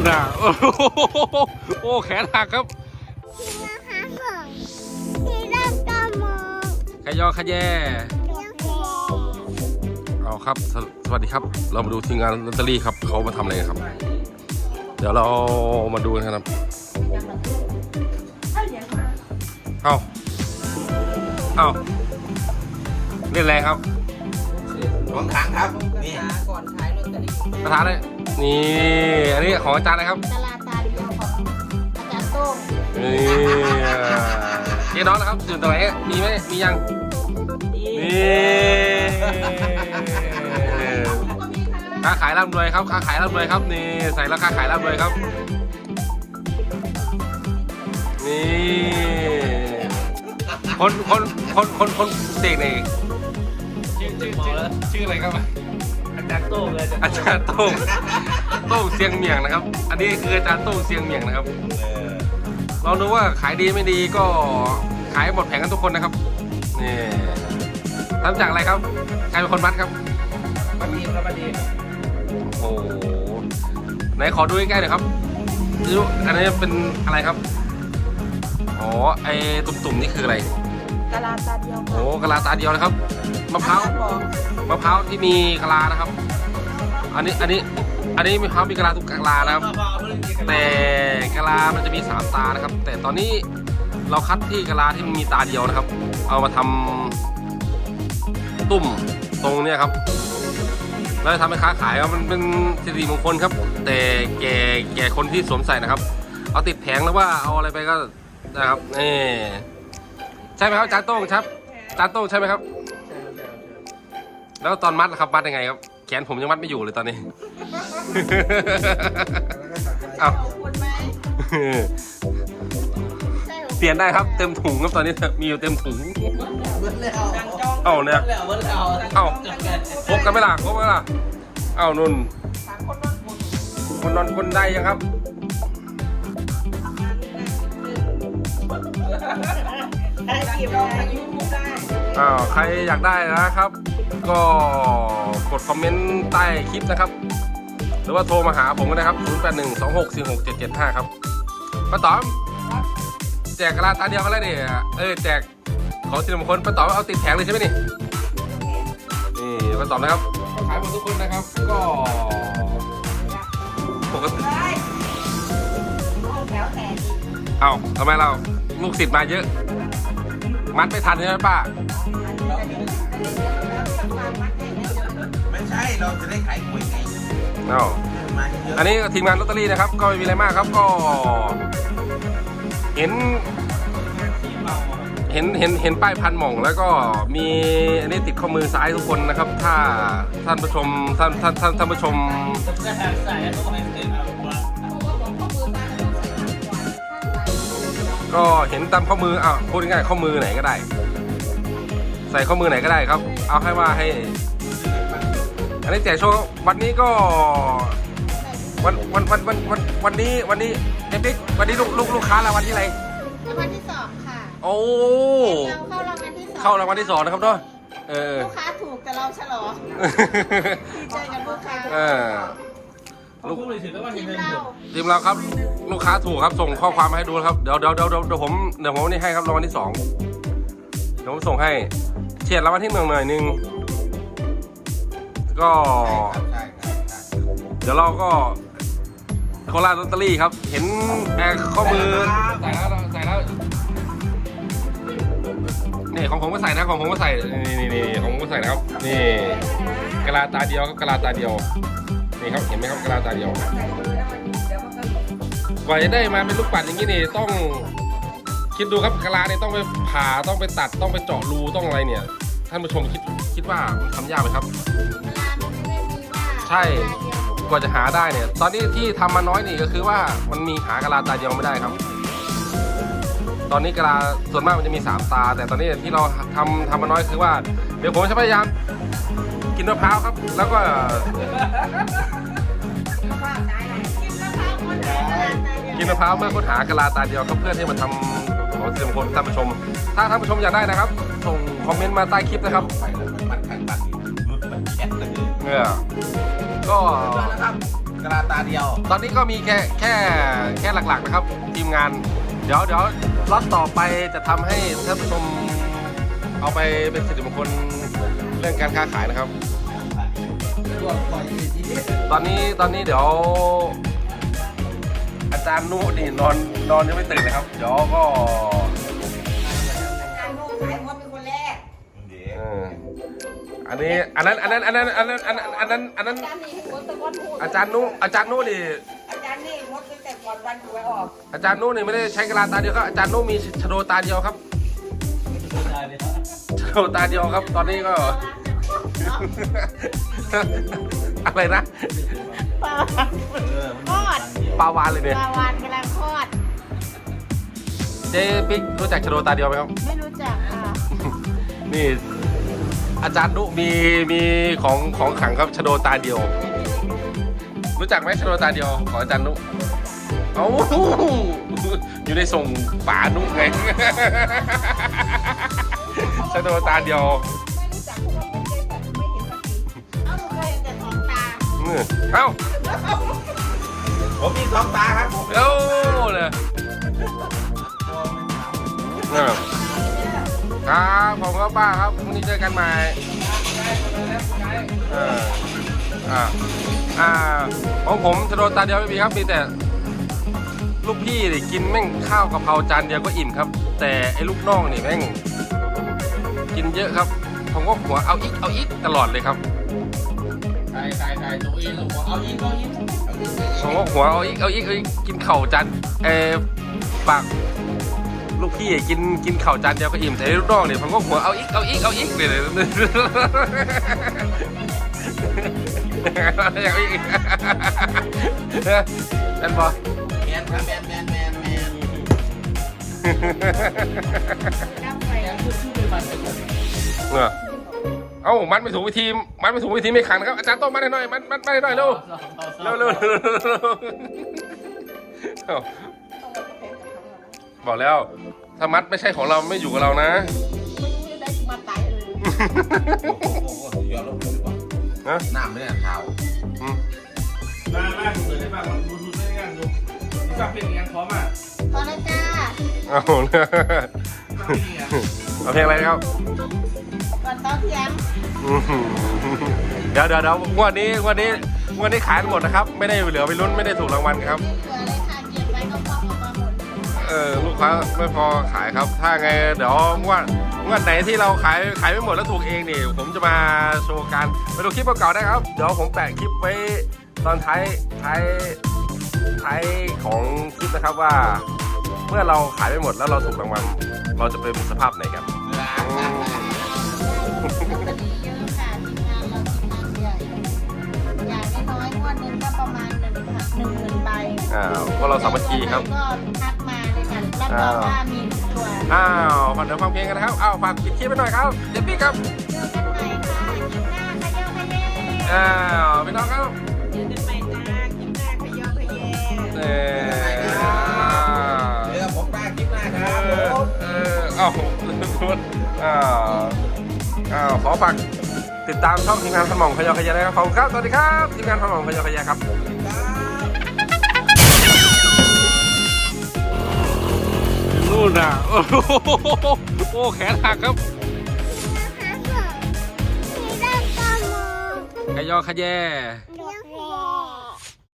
นน่ะ โอ้โหโอ้แขนหักครับที่นะคะผมที่เริ่มต้นมองขยอขยแย่เลี้ยงแเอาครับสสวัสดีครับ เรามาดูทีมงานลอตเตอรี่ครับเขามาทำอะไรกันครับ เดี๋ยวเรามาดูกันครับเอาเอาเล่นอะไรครับของขังครับ นี่ก่อนขายลอตเตอรี่ประธานเลยนี่ นนี้ของอาจารย์นะครับตลาดตาเดียวของอาจารย์โต้งนี่เจ๊น้องนะครับอยู่ตรงไหนมีไหมมียังนี่ค้าขายร่ำรวยครับค้าขายร่ำรวยครับนี่ใส่แล้วค้าขายร่ำรวยครับนี่คนคนคนคนคนเด็กนี่ชื่อชื่อชื่อชื่ออะไรครับอาจารย์โต้งเลยอาจารย์โต้ง โต้งเสียงเมียงนะครับ อันนี้คืออาจารย์โต้งเสียงเมียงนะครับเออลองดูว่าขายดีไม่ดีก็ขายหมดแผงกันทุกคนนะครับนี่ทำจากอะไรครับใครเป็นคนมัดครับบันดีครับบันดีโอ้โหไหนขอดูใกล้ๆหน่อยครับดูอันนี้เป็นอะไรครับอ๋อไอ้ตุ่มๆนี่คืออะไรตลาดตาเดียวโอ้กะลาตาเดียวนะครับมะพร้าวบอกมะพร้าวที่มีกะลานะครับ อันนี้อันนี้อั อันนี้มะพร้าวมีกะลาทุกกะลานะครับ แต่กะลามันจะมีสามตานะครับ แต่ตอนนี้เราคัดที่กะลาที่มันมีตาเดียวนะครับ เอามาทำตุ่มตรงเนี้ยครับแล้วทำให้ค้าขายครับมันเป็นสิริมงคลครับ แต่แก่แก่คนที่สวมใส่นะครับ เอาติดแผงแล้วว่าเอาอะไรไปก็นะครับนี่ใช่ไหมครับจานโต้งครับจานโต้งใช่ไหมครับ แล้วตอนมัดล่ะครับมัดยังไงครับ ขนผมยังมัดไม่อยู่เลยตอนนี้ เอาคนไหมเปลี่ยนได้ครับเต็มถุงครับตอนนี้มีอยู่เต็มถุง เบิ้ลแล้วจังจองเอาเนี่ย เบิ้ลแล้วเบิ้ลแล้วเอ้า ครบกันไหมล่ะครบไหมล่ะ เอานุ่นสามคนนอนหมดคนนอนคนได้ยังครับ ได้กี่จองทางยูทูบได้ อ้าวใครอยากได้นะครับ ก็กดคอมเมนต์ใต้คลิปนะครับ หรือว่าโทรมาหาผมก็ได้ครับ 0812646775 ครับป้าต๋อมแจกกระลาตาเดียวกันแล้วดิเออแจกของสิริมงคลป้าต๋อมเอาติดแผงเลยใช่ไหมนี่นี่ป้าต๋อมนะครับขายหมดทุกคนนะครับ ก็ปกติได้แถวแต่เอ้าทำไมเราลูกศิษย์มาเยอะ มัดไม่ทันใช่ไหมป้า ช่เราจะได้ขายหวยไงเอ้ามาเยอะอันนี้ทีมงานลอตเตอรี่นะครับ ก็ไม่มีอะไรมากครับก็ เห็น เห็นเห็นเห็นป้ายพันหม่อง แล้วก็มีอันนี้ติดข้อมือซ้ายทุกคนนะครับ ถ้าท่านผู้ชมท่านท่านท่านท่านผู้ชมใส่แล้วก็ไม่เต็มเอาว่าก็เห็นตามข้อมืออะพูดง่ายๆข้อมือไหนก็ได้ ใส่ข้อมือไหนก็ได้ครับ เอาให้ว่าให้ อันนี้แจกโชว์วันนี้ก็วันวันวันวันวันวันนี้วันนี้เอพิกวันนี้ลูกลูกลูกค้ารางวัลที่อะไรรางวัลที่สองค่ะโอ้เราเข้ารางวัลที่สองเข้ารางวัลที่สองนะครับเนาะเออลูกค้าถูกแต่เราฉลองดีใจกับลูกค้าเออลูกเลยถือแล้วว่าทีเห็นมเงินเราทีมเราครับ ลูกค้าถูกครับส่งข้อความมาให้ดูนะครับเดี๋ยวเดี๋ยวเดี๋ยวเดี๋ยวเดี๋ยวผมเดี๋ยวผมนี่ให้ครับรางวัลที่สองเดี๋ยวผมส่งให้เฉียดรางวัลที่หนึ่งหน่อยหนึง ก็ ใช่ใช่ใช่เดี๋ยวเราก็โคราชลอตเตอรี่ครับ เห็นแอร์ข้อมือใส่แล้วใส่แล้วนี่ของผมก็ใส่นะของผมก็ใส่นี่นี่นี่ของผมก็ใส่นะครับนี่กะลาตาเดียวครับกะลาตาเดียวนี่ครับเห็นไหมครับกะลาตาเดียวกว่าจะได้มาเป็นลูกปัดอย่างนี้นี่ต้องคิดดูครับกะลาเนี่ยต้องไปผ่าต้องไปตัดต้องไปเจาะรูต้องอะไรเนี่ย ท่านผู้ชมคิดคิดว่าทำยากไหมครับ ใช่ กว่าจะหาได้เนี่ย ตอนนี้ที่ทำมาน้อยนี่ก็คือว่ามันมีหากะลาตาเดียวไม่ได้ครับ ตอนนี้กะลาส่วนมากมันจะมีสามตา แต่ตอนนี้ที่เราทำทำมาน้อยคือว่า เดี๋ยวผมจะพยายามกินมะพร้าวครับ แล้วก็กินมะพร้าวเมื่อค้นหากะลาตาเดียวครับเพื่อที่มาทำของสิริมงคลท่านผู้ชม ถ้าท่านผู้ชมอยากได้นะครับ ส่งคอมเมนต์มาใต้คลิปนะครับไปแล้วมันขังบัตรรุดมันแอดเลยเออ ก็กระตาเดียว ตอนนี้ก็มีแค่แค่แค่หลักๆนะครับ ทีมงาน เดี๋ยวเดี๋ยวล็อตต่อไปจะทำให้ท่านผู้ชมเอาไปเป็นสิริมงคลเรื่องการค้าขายนะครับ ตอนนี้ตอนนี้เดี๋ยว อาจารย์นุนี่นอนนอนยังไม่ตื่นนะครับ เดี๋ยวก็ อันนี้อันนั้นอันนั้นอันนั้นอันนั้นอันนั้นอันนั้นอันนั้นอาจารย์นี่คนตะวันพูดอาจารย์นุอาจารย์นุนี่อาจารย์นี่มดตั้งแต่ก่อนวันหวยออกอาจารย์นุนี่ไม่ได้ใช้กระลาตาเดียวครับอาจารย์นุมีชโดตาเดียวครับชโดตาเดียวครับ ตอนนี้ก็อะไรนะคลอดปลาวานเลยเนี่ยปลาวานกำลังคลอดเจ๊ปิ๊กรู้จักชโดตาเดียวไหมครับ ไม่รู้จักค่ะนี่ อาจารย์นุมีมีของของขลังครับชโดตาเดียว รู้จักไหมชโดตาเดียวของอาจารย์นุเอ้าอยู่ในส่งป่านุไงชโดตาเดียวไม่รู้จักเพราะว่าไม่เคยไม่เห็นสักทีเอาหนูเคยเห็นแต่ของตาอืมเอ้าผมมีสองตาครับผมเอ้าเลยเนี่ย ครับผมก็ป้าครับพรุ่งนี้เจอกันใหม่เอออ่าอ่าของผมชโดตาเดียวไม่มีครับมีแต่ลูกพี่นี่กินแม่งข้าวกะเพราจานเดียวก็อิ่มครับ แต่ไอ้ลูกน้องนี่แม่งกินเยอะครับ ผมก็หัวเอาอีกเอาอีกตลอดเลยครับใช่ใช่ใช่ตัวเองหัวเอายิงเอายิงเอายิงผมก็หัวเอาอีกเอาอีกเอาอีกกินเข่าวจานเออปาก ลูกพี่กินกินเข่าวจานเดียวก็อิ่มแต่ลูกน้องเนี่ยผมก็หัวเอาอีกเอาอีกเอาอีกเลยเลยเอาอีกนั่นบอแมนครับแมนแมนแมนแมนเออเอ้ามันไม่ถูกวิธีมันไม่ถูกวิธีไม่ขังนะครับอาจารย์ต้องมาให้หน่อยมันมันมาให้หน่อยเร็วเร็วเร็ว บอกแล้วถ้ามัดไม่ใช่ของเราไม่อยู่กับเรานะ ไม่รู้จะได้มาตายเออโอ้โหยอดลงเลยดีกว่าฮะน้ำไม่ได้ข่าวอืมมาบ้านเปิดได้บ้างดูดูได้งานดูนี่ก็เป็นงานพร้อมอะพอแล้วจ้าเอาเนี่ยเอาเพลงอะไรครับก่อนตอนเที่ยงอื้อหือเดี๋ยวเดี๋ยวเดี๋ยวงวดนี้งวดนี้งวดนี้ขายหมดนะครับ ไม่ได้เหลือไปลุ้นไม่ได้ถูกรางวัลครับเผื่อเลย เออลูกค้าไม่พอขายครับ ถ้าไงเดี๋ยวงวดงวดไหนที่เราขายขายไม่หมดแล้วถูกเองนี่ผมจะมาโชว์กันไปดูคลิปเก่าๆได้ครับเดี๋ยวผมแปะคลิปไว้ตอนท้ายท้ายท้ายของคลิปนะครับว่า เมื่อเราขายไม่หมดแล้วเราถูกรางวัลเราจะเป็นสภาพไหนกันอืมลอตเตอรี่เยอะค่ะทีมงานเราทีมงานใหญ่อย่างน้อยๆงวดหนึงก็ประมาณหนึ่งค่ะหนึ่งหมื่นใบอ่าพวกเราสามัคคีครับ ก็ทัก มาเลยค่ะรับรองว่ามีทุกตัวอ้าวฟังเดี๋ยวฟังเพลงกันนะครับอ้าวฝากคิดคลิปไปหน่อยครับเดี๋ยวพี่ครับเจอกันใหม่ค่ะคลิปหน้าขยับขยอ้าวพี่น้องครับเจอกันใหม่จ้ากินหน้าขยอขยแย่เอ่อเรือผมได้คลิปหน้าเอครับผอมเอออ้าวอ้าวอ้าวขอฝากติดตามช่องทีมงานพันหม่องขยอขยะนะครับขอบคุณครับ สวัสดีครับ ทีมงานพันหม่องขยอขยะครับ นู่นน่ะ โอ้โหโอ้แขนหักครับนะคะผมที่ได้ตามองขยอขยแย